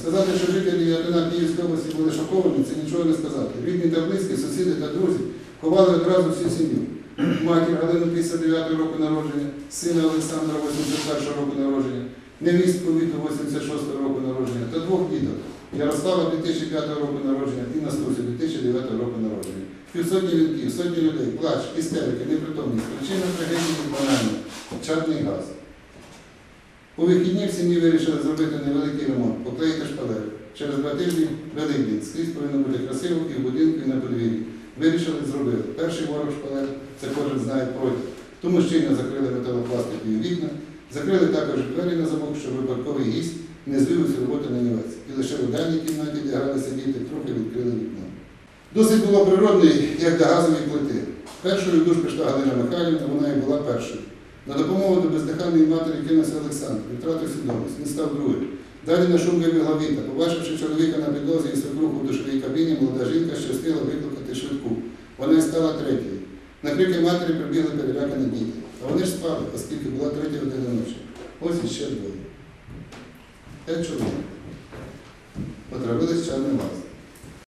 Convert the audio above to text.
Сказати, що жителі Ятина Київської області були шоковані, це нічого не сказати. Рідні та близькі, сусіди та друзі ховали одразу всю сім'ю. Матір Галину 59 року народження, сина Олександра 81 року народження, невістку Віту 86 року народження та двох діток. Ярослава 2005 року народження і Настусю 2009 року народження. Півсотні вінків, сотні людей, плач, істерики, непритомність. Причина трагедії банальна – чадний газ. У вихідні в сім'ї вирішили зробити невеликий. Через два тижні Великдень. Скрізь повинно бути красиво і в будинку, і на подвір'ї. Вирішили, зробили. Перший ворог шпалер, це кожен знає проти. Тому щільно закрили металопластикові вікна, закрили також двері на замок, щоб випадковий гість не звів усю роботу на нівець. І лише в дальній кімнаті, де гралися діти, трохи відкрили вікно. Досить було природний, як до газової плити. Першою душ пішла Галина Михайлівна, вона і була першою. На допомогу до бездихальної матері кинувся Олександр, втратив свідомість, він став другим. Далі на шум вибігла Віта. Побачивши чоловіка на підлозі і свекруху в душовій кабіні, молода жінка щастила викликати швидку. Вона й стала третьою. На крики матері прибігли перелякані діти. А вони ж спали, оскільки була третя година ночі. Ось іще двоє. П'ять чоловік. Отравились чарний газом.